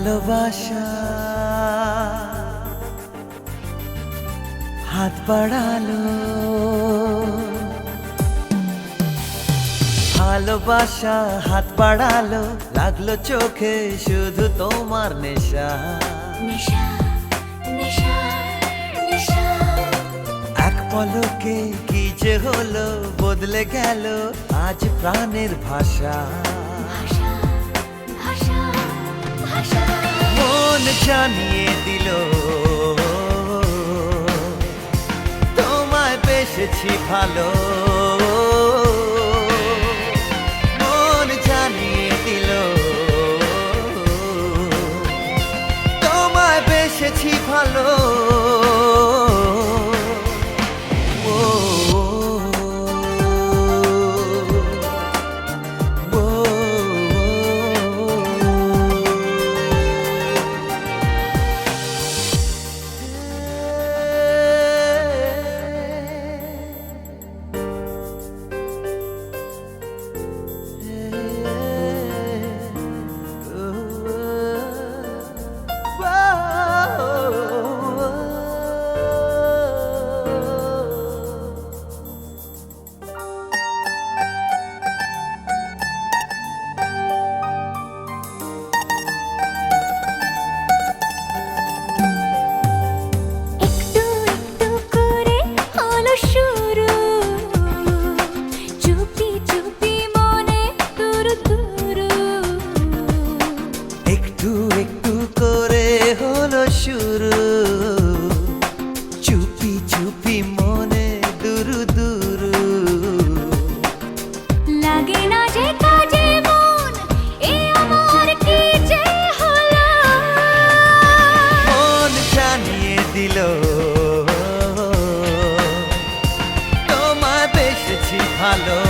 ভালোবাসা। হাত বাড়ালো। ভালোবাসা হাত বাড়ালো। লাগল চোখে শুধু তোমার নেশা। এক পলকে কি যে হলো বদলে গেল আজ প্রাণের ভাষা। মন জানিয়ে দিল তোমায় বেসেছি ভালো। মন তোমায় ভালো। ভালো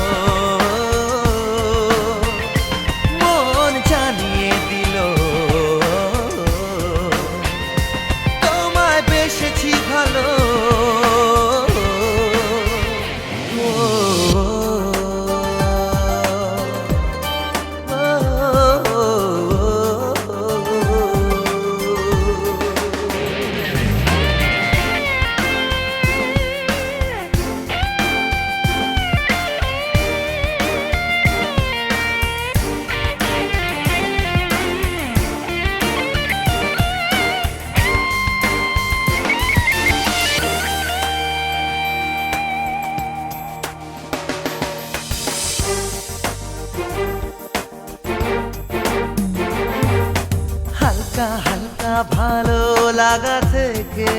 হালকা হালকা ভালো লাগা থেকে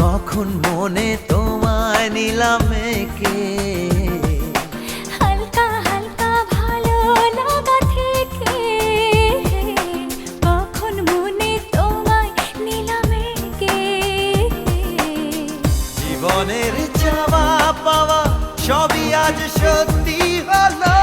কখন মনে তোমায় নিলাম কে হালকা হালকা ভালো লাগা থেকে কখন মনে তোমায় নিলামে কে জীবনের চাওয়া পাওয়া সবই আজ সত্যি হলো।